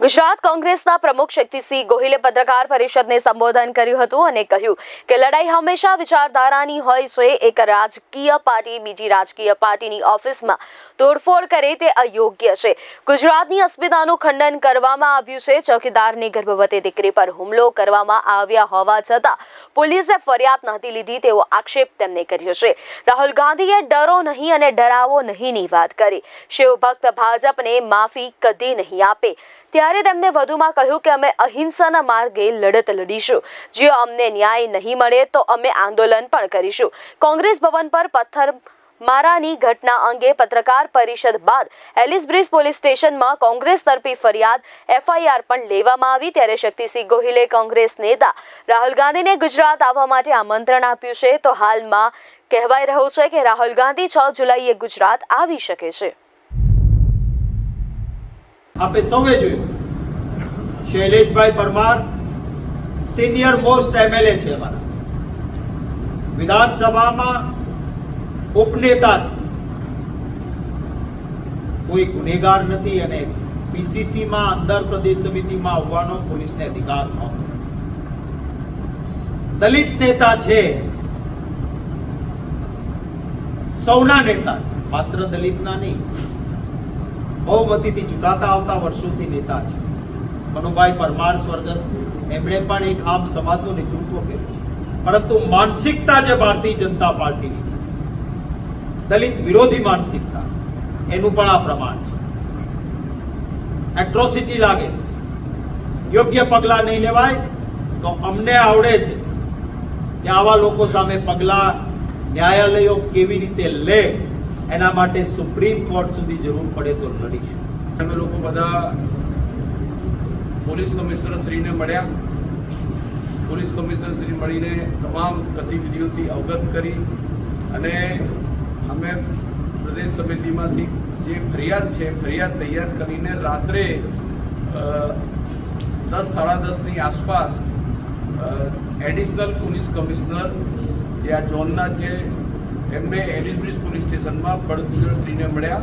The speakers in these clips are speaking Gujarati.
ગુજરાત કોંગ્રેસના પ્રમુખ શક્તિસિંહ ગોહિલે પત્રકાર પરિષદને સંબોધન કર્યું હતું અને કહ્યું કે લડાઈ હંમેશા વિચારધારાની હોય છે. એક રાજકીય પાર્ટી બીજી રાજકીય પાર્ટીની ઓફિસમાં તોડફોડ કરે તે અયોગ્ય છે. ગુજરાતની અસ્મિતાનું ખંડન કરવામાં આવ્યું છે. ચોકીદારની ગર્ભવતી દીકરી પર હુમલો કરવામાં આવ્યા હોવા છતાં પોલીસે ફરિયાદ નહોતી લીધી તેવો આક્ષેપ તેમને કર્યો છે. રાહુલ ગાંધીએ ડરો નહીં અને ડરાવો નહીંની વાત કરી. શિવભક્ત ભાજપને માફી કદી નહીં આપે. ત્યારે તેમણે વધુમાં કહ્યું કે અમે અહિંસાના માર્ગે લડત લડીશું. જો અમને ન્યાય નહીં મળે તો અમે આંદોલન પણ કરીશું. કોંગ્રેસ ભવન પર પથ્થર મારાની ઘટના અંગે પત્રકાર પરિષદ બાદ એલિસ બ્રિજ પોલીસ સ્ટેશનમાં કોંગ્રેસ તરફી ફરિયાદ એફઆઈઆર પણ લેવામાં આવી. ત્યારે શક્તિસિંહ ગોહિલે કોંગ્રેસ નેતા રાહુલ ગાંધીને ગુજરાત આવવા માટે આમંત્રણ આપ્યું છે. તો હાલમાં કહેવાય રહ્યું છે કે રાહુલ ગાંધી છ જુલાઈએ ગુજરાત આવી શકે છે. આપે સૌએ જોયું. Shaileshbhai Parmar senior most MLA છે અમારા. વિધાનસભામાં ઉપનેતા છે. કોઈ ગુનેગાર નથી અને પીસીસીમાં અંદર પ્રદેશ સમિતિમાં આવવાનો પોલીસને અધિકાર ન દલિત નેતા છે. સૌના નેતા છે. માત્ર દલિતના નહીં. બહુમતીથી ચૂંટાતા આવતા વર્ષોથી નેતા છે. મનુભાઈ પરમાર સ્વર્ગસ્થ, એમણે પણ એક આમ સમાજનું નેતૃત્વ કર્યું પરંતુ માનસિકતા જે ભારતીય જનતા પાર્ટીની છે, દલિત વિરોધી માનસિકતા, એનું પણ આ પ્રમાણ છે. એટ્રોસિટી લાગે. યોગ્ય પગલાં નહીં લેવાય, તો અમને આવડે છે કે આવા લોકો સામે પગલાં ન્યાયાલયો કેવી રીતે લે? એના માટે સુપ્રીમ કોર્ટ સુધી જરૂર પડે તો લડીશું. અમે લોકો બધા પોલીસ કમિશનર શ્રીને મળ્યા. પોલીસ કમિશનર શ્રી મળીને તમામ ગતિવિધિઓથી અવગત કરી અને અમે પ્રદેશ સમિતિમાંથી જે ફરિયાદ છે, ફરિયાદ તૈયાર કરીને રાત્રે દસ, સાડા દસની આસપાસ એડિશનલ પોલીસ કમિશનર જે આ ઝોનના છે એમને એલિસ બ્રિજ પોલીસ સ્ટેશનમાં બળદુજળશ્રીને મળ્યા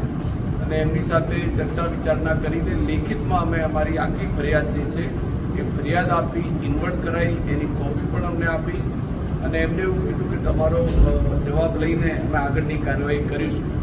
અને એમની સાથે ચર્ચા વિચારણા કરીને લેખિતમાં અમે અમારી આખી ફરિયાદ જે છે એ ફરિયાદ આપી ઇન્વર્ટ કરાવી એની કોપી પણ અમને આપી અને એમને એવું કીધું કે તમારો જવાબ લઈને અમે આગળની કાર્યવાહી કરીશું.